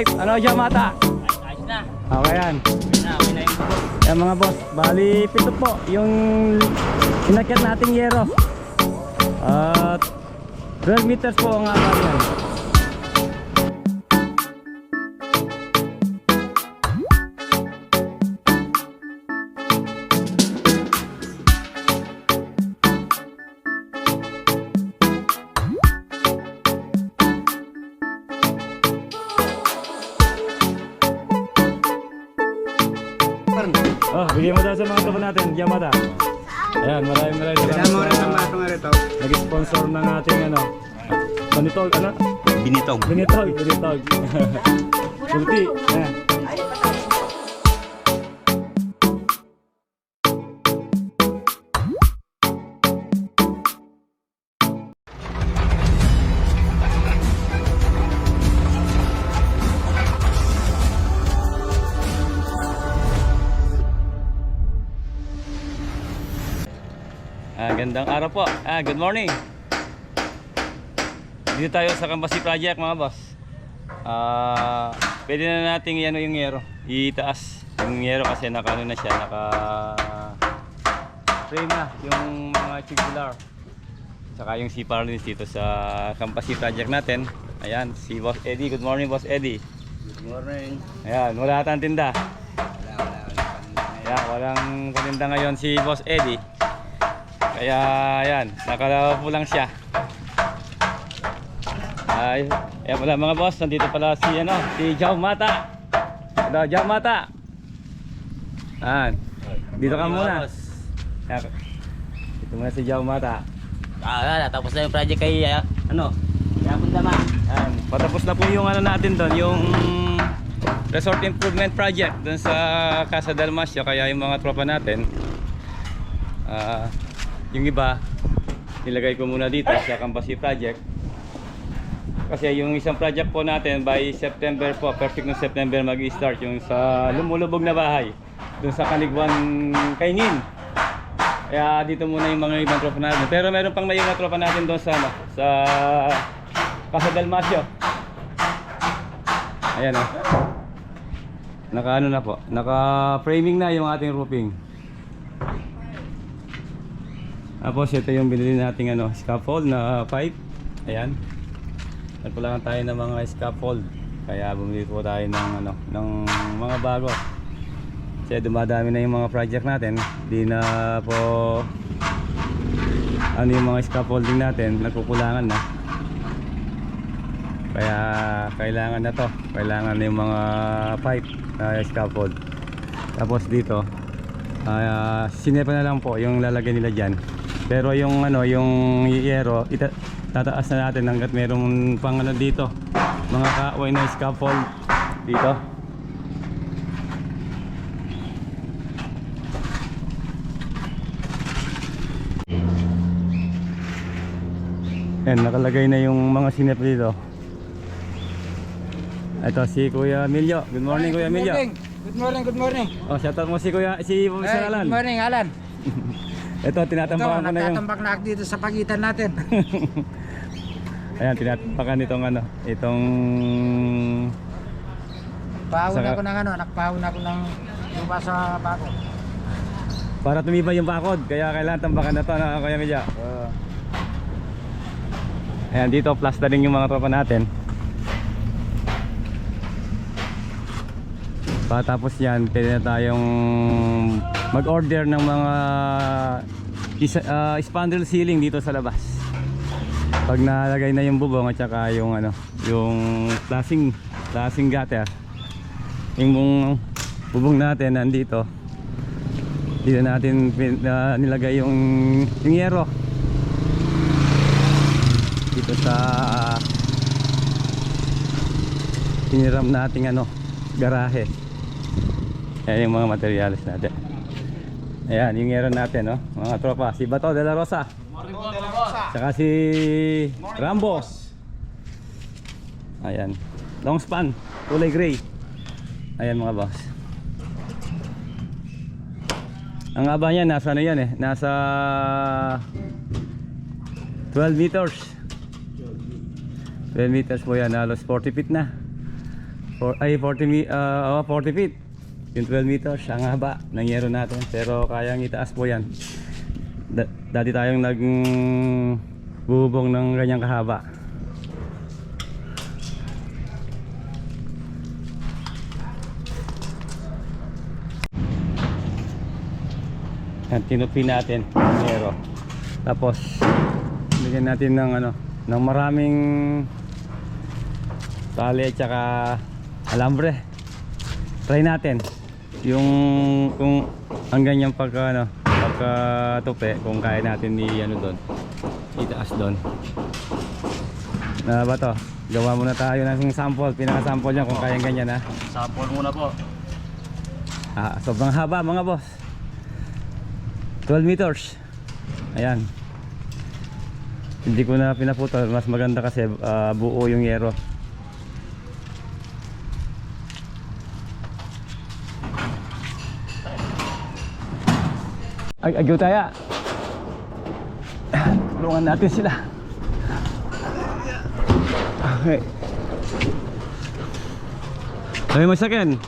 pipe. Ano dyan mata? Ayos na. Okay yan. Okay na, okay yung. Yan mga boss, bali pito po yung inakyat nating yero. At 12 meters po ang abar yan. Bigyan mo daw sa mga kapan natin, Yamada. Ayan, maraming maraming Kailangan mo rin ng salamat mga itong rito. sa nag-sponsor ng ating ano, Banitol, ano? Binitong. Binitog, binitog. Kulti. Ayan. Ah, gandang araw po. Ah, good morning. Dito tayo sa Kambasi Project mga boss. Ah, pwede na nating ano yung yero, itaas yung yero kasi naka ano na siya, naka frame na yung mga tubular. Saka yung CPR lines dito sa Kambasi Project natin. Ayan, si Boss Eddie. Good morning, Boss Eddie. Good morning. Ayan, wala tayong tinda. Wala, wala, wala. Ayan, walang paninda ngayon si Boss Eddie. Kaya ayan, nakalapo lang siya. Ay, ayan pala mga boss, nandito pala si ano, si Jao Mata. Hello, Jao Mata. Ayan. Dito ka muna. Ayan. Dito muna si Jao Mata. Ah, tapos na yung project kay, ah, ano, kaya Dama. Ayan. Patapos na po yung ano natin doon, yung resort improvement project doon sa Casa Dalmasio kaya yung mga tropa natin ah, yung iba nilagay ko muna dito sa Kambasi project. Kasi yung isang project po natin by September po perfect ng September mag-start yung sa lumulubog na bahay doon sa Kaligwan Kaingin kaya dito muna yung mga ibang tropa natin. Pero meron pang may mga tropa natin doon sa ano, sa Casa Dalmasio ayan o naka ano na po naka framing na yung ating roofing tapos ito yung binili nating ano scaffold na pipe. Ayan. Nagkulangan tayo ng mga scaffold. Kaya bumili po tayo ng ano ng mga bago. Kasi dumadami na yung mga project natin. Di na po ano yung mga scaffolding natin nagkukulangan na. Kaya kailangan na to. Kailangan na yung mga pipe na scaffold. Tapos dito uh, sinepa na lang po yung lalagay nila dyan pero yung ano yung yero ita tataas na natin hanggat merong pang ano dito mga kaaway na scaffold dito Yan, nakalagay na yung mga sinep dito. Ito si Kuya Emilio. Good morning Kuya Emilio. Good morning, good morning. Oh, shoutout mo si Kuya si Hey, Sir Alan. good morning, Alan. Ito tinatambakan ko na yung nagtatambak na dito sa pagitan natin. Ayan, tinatapakan itong ano, itong Pahon Saka- ako ng ano, nakpahon ako ng lupa sa bako. para tumibay yung bakod. Kaya kailangan tambakan na to na Kuya Emilio. Uh, Ayan, dito plastering yung mga tropa natin. Patapos yan, pwede na tayong mag-order ng mga isa, ah, spandrel ceiling dito sa labas. Pag nalagay na yung bubong at saka yung ano, yung flashing, flashing gutter. Yung bubong natin nandito. Dito natin ah, nilagay yung yung yero dito sa hiniram nating ano garahe ayan yung mga materials natin. Ayan yung meron natin no? Mga tropa si Bato de la Rosa. Saka si Rambo. ayan. Long span kulay gray. Ayan mga boss. Ang haba niya nasa ano yan eh? Nasa 12 meters. 12 meters po yan halos 40 feet na. For, ay, 40, mi, ah, oh, 40 feet. Yung 12 meters, ang haba ng yero natin. Pero kayang itaas po yan. Da- dati tayong nag bubong ng ganyang kahaba. Yan, tinupi natin yero. Tapos, bigyan natin ng ano, ng maraming tali at saka alambre. Try natin yung kung ang ganyang pagka ano, pagka tupi kung kaya natin ni ano doon. Itaas doon. Na ba to? Gawa muna tayo ng sample, pinaka-sample niya kung kaya ganyan ha. Sample muna po. Ah, sobrang haba mga boss. 12 meters. Ayan. Hindi ko na pinaputol. Mas maganda kasi ah, buo yung yero. Ay, agyo tayo. Tulungan natin sila. Okay. Ay, masakin.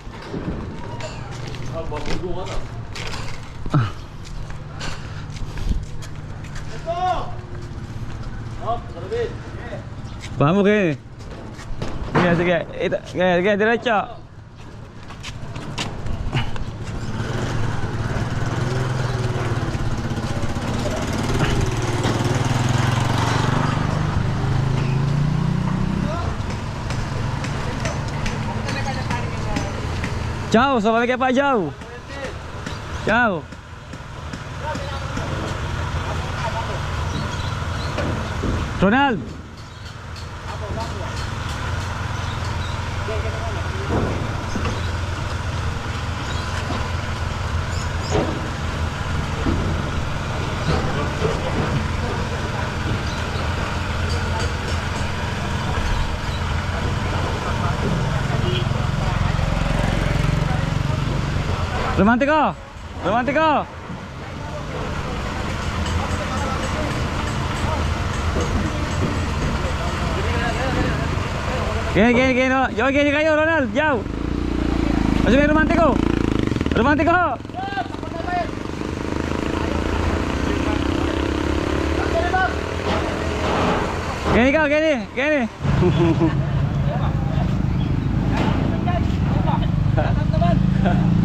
Vamos que. Sige, sige. Ito, sige, sige, diretso. Chao, sabe que para Chao. Chao. Ronald. Romantiko! Romantiko! Gini, gini, gini. Yo, gini kayo, Ronald. Yo. Masih may romantiko. Oh. Romantiko! Oh. Gini ka, gini, gini. Hahaha.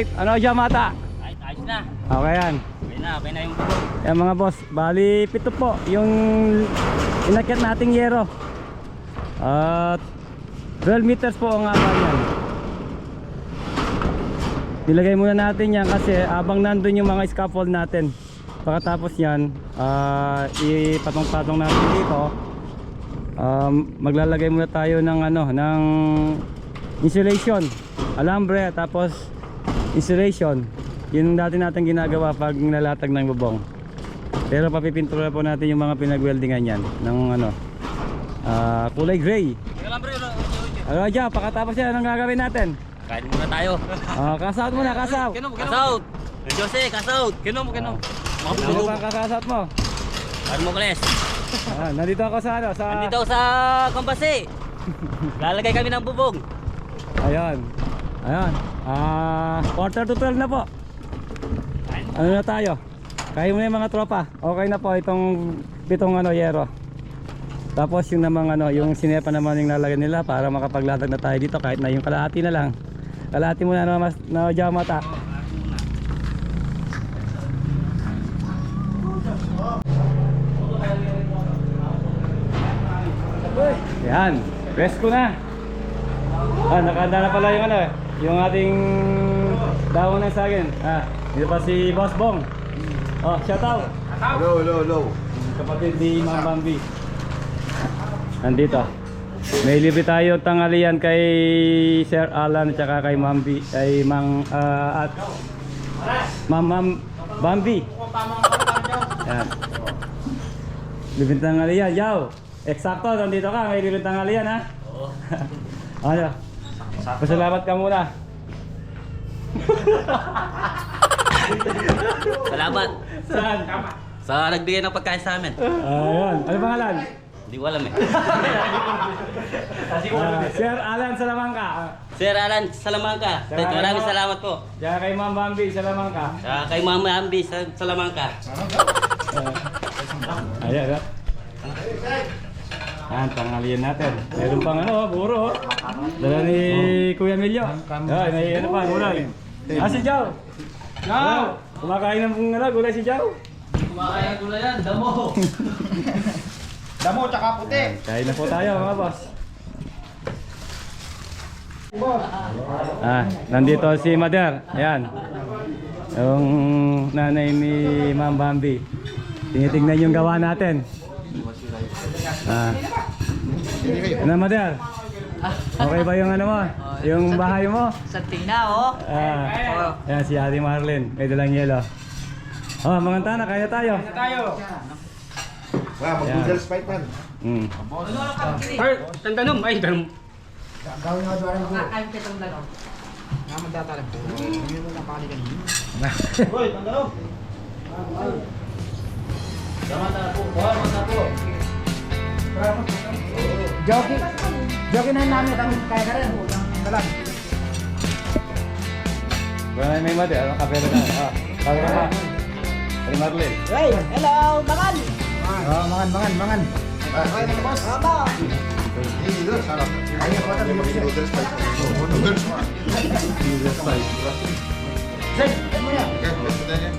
Alright, ano dyan mata? Ay, ayos na. Okay yan. Okay na, okay na yung bubong. Yan mga boss, bali pito po yung inakyat nating yero. At 12 meters po ang abang yan. Nilagay muna natin yan kasi abang nandun yung mga scaffold natin. Pagkatapos yan, ah, ipatong-patong natin dito. Um, maglalagay muna tayo ng ano, ng insulation, alambre, tapos insulation. Yun dati natin ginagawa pag nalatag ng bubong. Pero papipintura po natin yung mga pinag-weldingan yan ng ano, ah, kulay gray. Ano dyan, pakatapos yan, anong gagawin natin? Kain muna tayo. Ah, kasout muna, kasout. Kasout! Jose, kasout! Kinom, kinom. Ano pa ang kasout mo? Ano mo, Kles? Ah, nandito ako sa ano, sa... Nandito sa Kambase. Lalagay kami ng bubong. Ayan. Ayan. Ah, quarter to 12 na po. Ano na tayo? Kaya mo na yung mga tropa. Okay na po itong pitong ano yero. Tapos yung namang ano, yung sinepa naman yung lalagyan nila para makapaglatag na tayo dito kahit na yung kalahati na lang. Kalahati muna na mas na dyan mata. Yan, presko na. Ah, nakahanda na pala yung ano eh, yung ating dahon ng saging. Ah, dito pa si Boss Bong. Oh, shout out. Hello, hello, hello. Kapatid ni Mang Bambi. Nandito. May libre tayo tanghalian kay Sir Alan at saka kay Mambi, kay Mang ah, at Ma'am Ma'am Bambi. Yan. Libre tanghalian, yaw. Eksakto, nandito ka, may libre tanghalian ha. Oo. Ano? Pasalamat ka muna. Salamat. Saan? Sa nagbigay ng pagkain sa amin. Ayun. Ano pangalan? Hindi ko alam eh. Ah, Sir Alan Salamangka. Sir Alan Salamangka. Salamat Maraming po. salamat po. Diyan kay Ma'am Bambi Salamangka. Saka kay Mama Ambi sa Salamangka. Ayan, ah. Yan, tanghalian natin. Meron pang ano, buro. oh. Dala ni Kuya Emilio. Ay, may ano pa, gulay. Ah, si Jow. Jow! Kumakain ng ano, gulay si Jow. Kumakain ko na yan, damo. Damo tsaka puti. Kain na po tayo mga boss. Ah, nandito si Mother. Ayan. Yung nanay ni Ma'am Bambi. Tinitingnan yung gawa natin. Ah. Ano Mother? Okay ba yung ano mo? Yung bahay mo? Sa tina, oh. Ah. Ayan si Ate Marlene. May dalang yelo. Oh, mga tana, kaya tayo. Wala, mag-noodles fight man. Mm. Gawin mo doon ang Kakain ka itong laro. Naman datalang po. Hindi mo na pakalikan. Hoy, tandalo. Jockey. Jockey na namin kami kaya ka rin. Dalag. Wala may mother. Ano kapela na? Ah, kaya ka. Ate Marlene. Hey, hello, bangan. Oh, mangan, mangan, mangan. Ah, mga boss. Aba. Hey, noodles, sarap. Di mo siya. Noodles fight. Oh, noodles fight. Zed, ano mo yan? Okay, best na yan.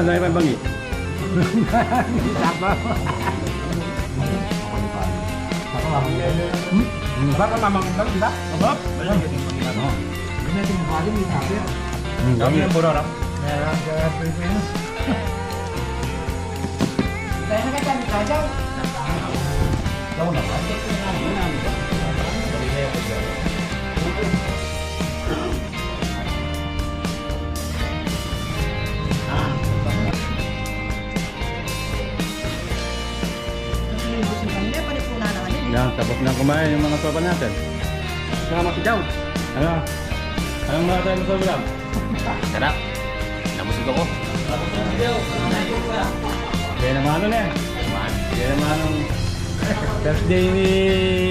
사장님이 잡아. Bác có làm bằng bánh gì bác? Bằng bắp Bây giờ thì mình làm nó Bữa nay thì mình hòa với mì thảo đấy Ừ, đó như em bố đồ đó Nè, làm cho em phê phê nó Đấy, nó cái chân phải chứ Đâu là phải chứ, cái nào nữa nào nữa Bởi vì đây là bây giờ Yan, tapos na kumain yung mga tropa natin. Salamat si Jow. Ano? Anong mga tayo sa ulam? Sarap. Nabusog ako. Kaya naman ano na yan. Man. Kaya naman ang first day ni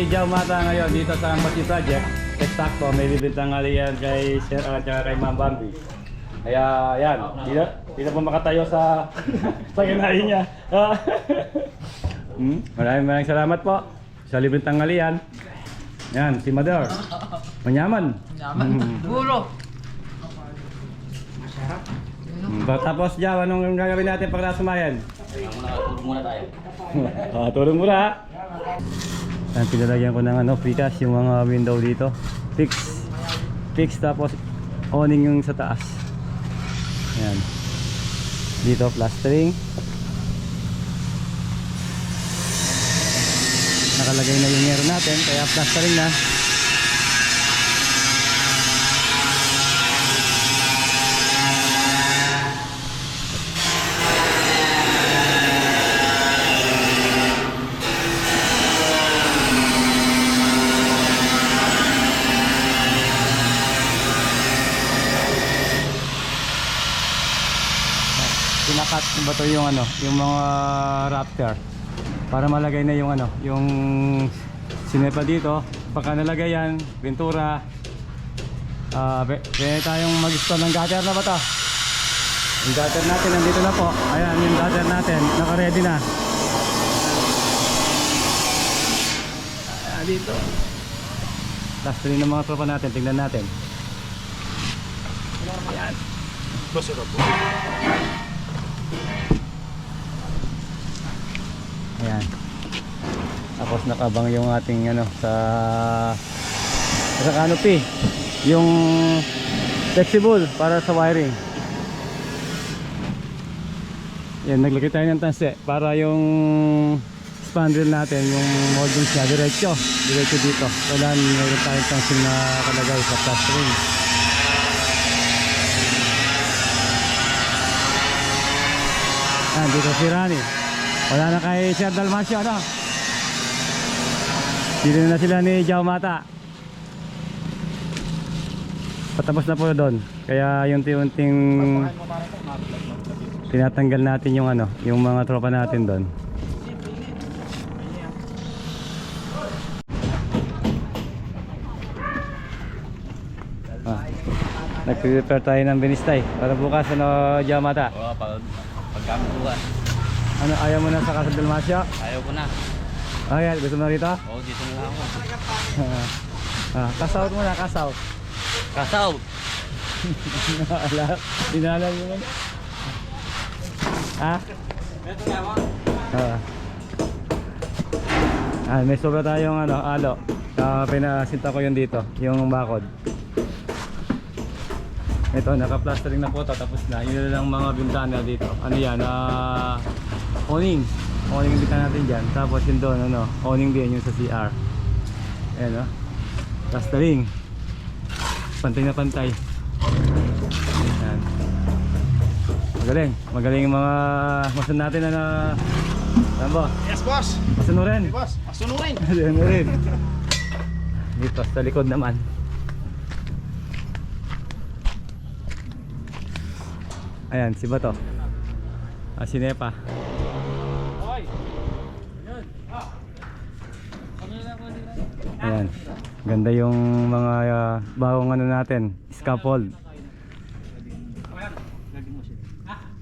Jow Mata ngayon dito sa Ambasi Project. Eksakto, may bibintang aliyan kay Sir at kay Ma'am Bambi. Kaya yan, di na, di na po makatayo sa sa kinain niya. Hmm, maraming maraming salamat po sa libreng tanghalian. Yan, si Mother. Manyaman. Manyaman. Puro. Mm, Tapos Jaw, anong gagawin natin pag nasumayan? Nakatulog muna tayo. Ah, tulong mo na. Yan, pinalagyan ko ng ano, precast yung mga window dito. Fix. Fix tapos awning yung sa taas. Yan. Dito plastering. Nakalagay na yung air natin kaya plastering na. Pinakat ba to yung ano, yung mga raptor para malagay na yung ano, yung sinepa dito. Pagka nalagay yan, pintura. Ah, uh, pwede tayong mag-install ng gutter na ba to? Yung gutter natin nandito na po. Ayan, yung gutter natin, naka-ready na. Ah, dito. Last rin ng mga tropa natin, tingnan natin. Ayan. Ayan. Tapos nakabang yung ating ano sa sa canopy. Yung flexible para sa wiring. Yan, naglagay tayo ng tanse para yung spandrel natin, yung moldings niya, diretso. Diretso dito. Wala, mayroon tayong tanse na kalagay sa plastering. Ah, dito si Rani. Wala na kay Sir Dalmasio, ano? Dito na sila ni Jao Mata. Patapos na po doon. Kaya yung unting tinatanggal natin yung ano, yung mga tropa natin doon. Ah. Nag-prepare tayo ng binistay para bukas ano Jao Mata. Oo, pag pagkamit bukas. Ano, ayaw mo na sa Casa Dalmasio? Ayaw ko na. Ayan, gusto mo na rito? Oo, dito na lang ako. ah, kasout mo na, kasout. Kasaw! Ala, dinalan mo man. Ha? Ah. Ah, may sobra tayong ano, alo. Ah, pinasinta ko yun dito, yung bakod. Ito, naka-plastering na po to, tapos na. Yun lang mga bintana dito. Ano yan? Ah, awning. Awning yung bintana natin dyan. Tapos yun doon, ano, awning din yung sa CR. Ayan, oh. Plastering. Pantay na pantay. Ayan. Magaling. Magaling yung mga masun natin na na... Ba? Yes, boss. Masunurin. Boss, masunurin. Masunurin. Dito sa likod naman. Ayan, si Bato. Ah, si Nepa. Ayan. Ganda yung mga uh, bagong ano natin, scaffold.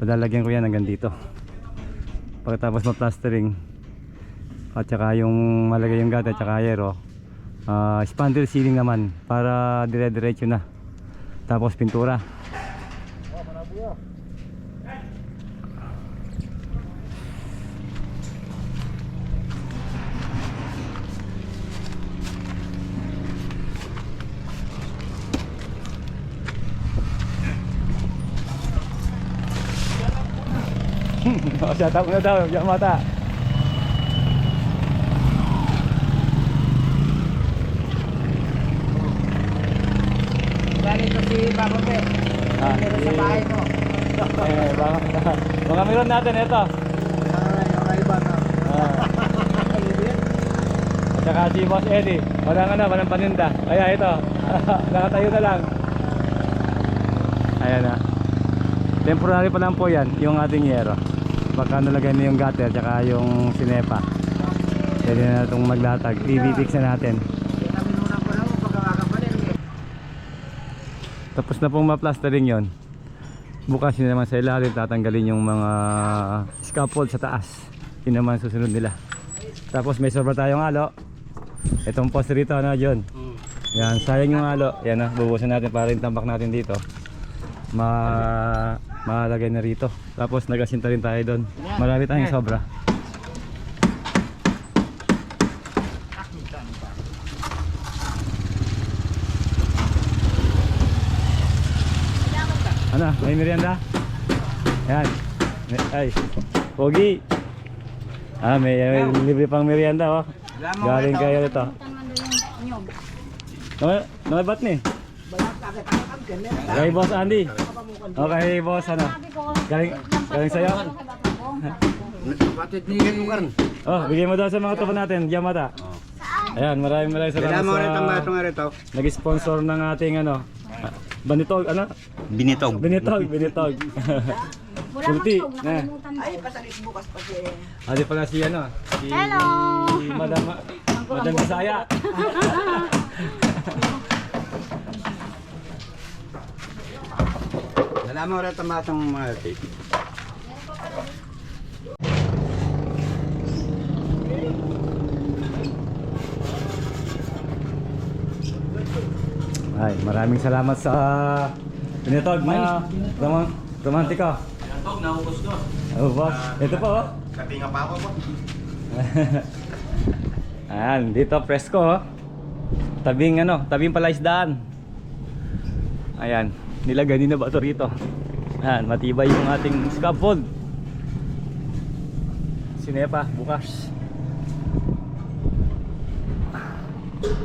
Padalagyan ko yan hanggang dito. Pagkatapos ma-plastering at saka yung malagay yung gata at saka aero, uh, spandrel ceiling naman para dire-diretso na. Tapos pintura. Oh, shout out mo na daw, Yamata. Ganito si Papa Pe. Ah, Meron sa bahay mo. Eh, baka, mga meron natin ito. Ah. At saka si Boss Eddie, walang ano, walang paninda. Kaya ito, nakatayo na lang. Ayan na. Temporary pa lang po yan, yung ating yero. Baka nalagay na yung gutter, tsaka yung sinepa. Pwede na itong maglatag. I-fix na natin. Tapos na pong ma-plastering yon. Bukas yun naman sa ilalim tatanggalin yung mga scaffold sa taas. Yun naman susunod nila. Tapos may sobra tayong alo. Itong post rito na John. Yan, sayang yung alo. Yan na, bubusan natin para yung tambak natin dito. Ma malagay na rito. Tapos nagasinta rin tayo doon. Marami tayong sobra. Ano, may merienda? Yan. Ay, Pogi. Ah, may, may libre pang merienda oh. Galing kayo nito. Nama, nama ba't ni? Kay Boss Andy. Okay, Boss ano? Galing, galing sa'yo? Patid ni Lugar. Oh, bigay mo daw sa mga tropa natin, Yamata. Ayan, maraming maraming salamat sa nag-sponsor ng ating ano, Banitog, ano? Binitog. Binitog, binitog. Kulti. Na. Ay, pasalis bukas pa siya. Adi pala si ano? Si Hello. Madam Madam Bisaya. Salamat mo rin tamatang mga tape. Ay, maraming salamat sa binitog na rom romantiko. Binitog, naubos ko. Oh, boss. Ito po oh. Katinga pa ako po. Ayan, dito presko oh. Tabing ano, tabing palaisdaan. Ayan, nilagay din na ba ito rito? Ayan, matibay yung ating scaffold. Sinepa, bukas.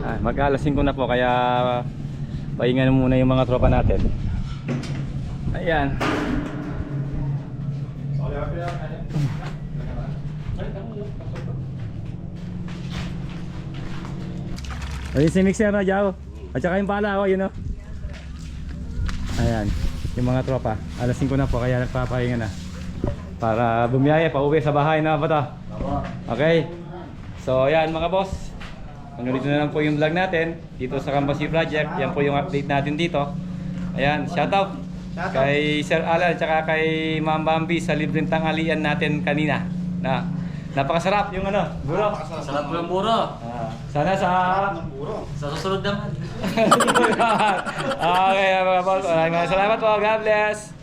Ah, mag-alasin ko na po kaya pahinga na muna yung mga tropa natin. Ayan. Ayun si Mixer na Jao. At saka yung pala ako, yun o. Ayan, yung mga tropa. Alasin ko na po kaya nagpapahinga na. Para bumiyaya, pauwi sa bahay na ba to? Okay. So ayan mga boss. Hanggang dito na lang po yung vlog natin dito sa U Project. Yan po yung update natin dito. Ayan, shoutout kay Sir Alan at kay Ma'am Bambi sa libreng tanghalian natin kanina. Na napakasarap yung ano, buro. Sarap ng buro. Ah, sana sa Sa susunod naman. okay mga boss, maraming maraming salamat po. God bless.